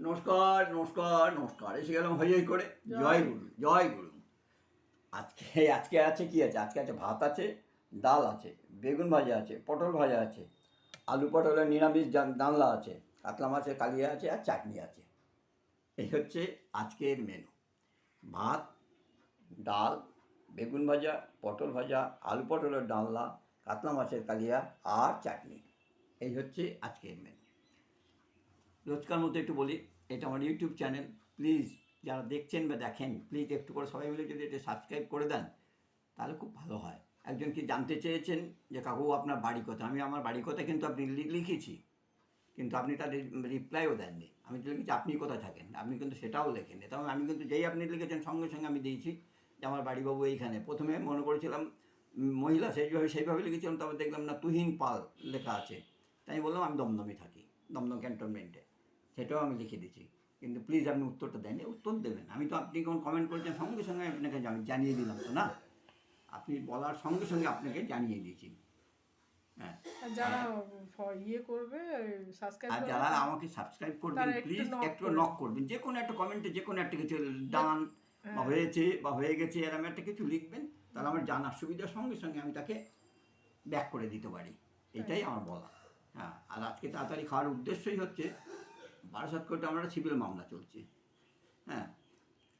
নমস্কার নমস্কার নমস্কার। এসে গেলাম হই হই করে। জয়। গুরু জয় গুরু। আজকে আজকে আছে কি আছে? আজকে আছে ভাত আছে ডাল আছে বেগুন ভাজা আছে পটল ভাজা আছে আলু পটলের নিরামিষ ডালনা আছে কাতলা মাছের কালিয়া আছে আর চাটনি আছে। এই হচ্ছে আজকের মেনু ভাত ডাল বেগুন ভাজা পটল ভাজা আলু পটলের ডালনা কাতলা মাছের কালিয়া আর চাটনি। এই হচ্ছে আজকের মেনু রোজকার মতো একটু বলি, এটা আমার ইউটিউব চ্যানেল প্লিজ যারা দেখছেন বা দেখেন প্লিজ একটু করে সবাই মিলে যদি এটা সাবস্ক্রাইব করে দেন, তাহলে খুব ভালো হয়। একজন কি জানতে চেয়েছেন যে, কাকু, আপনার বাড়ি কথা আমি, আমার বাড়ি কথা কিন্তু আপনি লিখেছি। কিন্তু আপনি তার রিপ্লাইও দেননি। আমি তো লিখেছি, আপনি কোথায় থাকেন? আপনি কিন্তু সেটাও লেখেন তবে আমি কিন্তু যেই আপনি লিখেছেন, সঙ্গে সঙ্গে আমি দিয়েছি যে, আমার বাড়িবাবু এইখানে। প্রথমে মনে করেছিলাম মহিলা সেইভাবে সেইভাবে লিখেছিলাম তারপর দেখলাম না, তুহিন পাল লেখা আছে। তাই বললাম, আমি দমদমে থাকি, দমদম ক্যান্টনমেন্টে। সেটাও আমি লিখে দিচ্ছি কিন্তু প্লিজ আপনি উত্তরটা দেন। উত্তর দেবেন। আমি তো আপনি কোন কমেন্ট করেছেন সঙ্গে সঙ্গে আপনাকে জানি- জানিয়ে দিলাম তো না? আপনি বলার সঙ্গে সঙ্গে আপনাকে জানিয়ে দিয়েছি। হ্যাঁ। যারা ইয়ে করবে সাবস্ক্রাইব আর যারা আমাকে সাবস্ক্রাইব করবেন প্লিজ একটু নক করবেন। যে কোনো একটা কমেন্টে যে কোনো একটা কিছু ডান হ্যাঁ। বা হয়েছে বা হয়ে গেছে এরকম একটা কিছু লিখবেন তাহলে আমার জানার সুবিধার সঙ্গে সঙ্গে আমি তাকে ব্যাক করে দিতে পারি। এটাই আমার বলা। হ্যাঁ। আর আজকে তাড়াতাড়ি খাওয়ার উদ্দেশ্যই হচ্ছে বারাসাত কোর্টে আমার একটা সিভিল মামলা চলছে। হ্যাঁ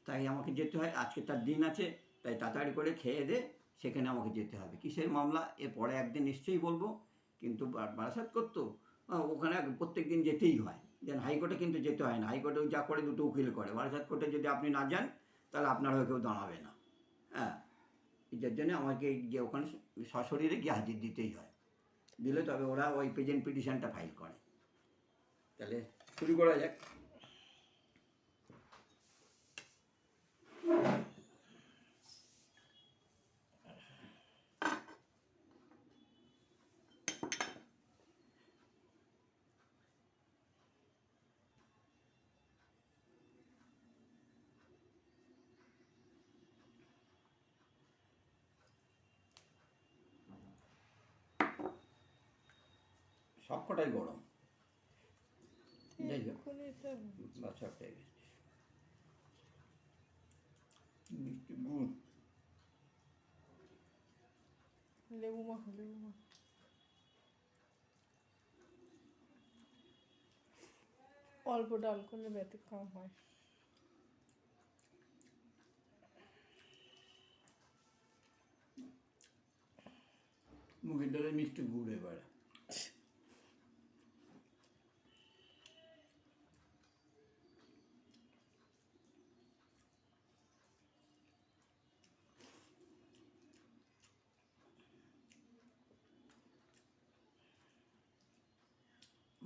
তাই আমাকে যেতে হয়, আজকে তার দিন আছে, তাই তাড়াতাড়ি করে খেয়ে দে, সেখানে আমাকে যেতে হবে। কিসের মামলা? এর পরে একদিন নিশ্চয়ই বলব, কিন্তু বারাসাত করতো ওখানে প্রত্যেক দিন যেতেই হয়। যেন হাইকোর্টে কিন্তু যেতে হয় না। হাইকোর্টেও যা করে দুটো উকিল করে। বারাসাত কোর্টে যদি আপনি না যান, তাহলে আপনার হয়ে কেউ দাঁড়াবে না। হ্যাঁ যার জন্য আমাকে গিয়ে ওখানে সশরীরে গিয়ে হাজির দিতেই হয়। দিলে তবে ওরা ওই প্রেজেন্ট পিটিশনটা ফাইল করে। তাহলে শুরু করা যাক। সবকটাই গরম। যাই হোক মিষ্টি গুড় লেবু মাখো লেবু মাখো অল্প ডাল করলে ব্যতিক্রম হয় মুখের ডালে মিষ্টি গুড় এবারে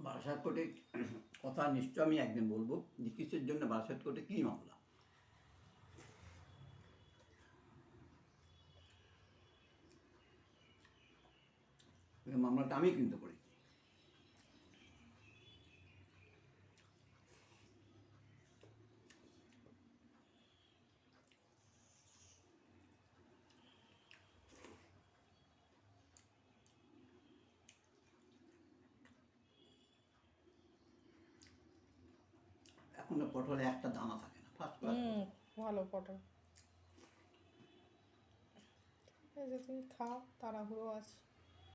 বারাসাত কোর্টে কথা নিশ্চয় আমি একদিন বলব যে কিসের জন্য বারাসাত কোর্টে কী মামলা? মামলাটা আমি কিন্তু করেছি। এখন পটলে একটা দানা থাকে না ফার্স্ট ক্লাস ভালো পটল। ঠিক আছে তুমি খাও তাড়াহুড়ো আছে।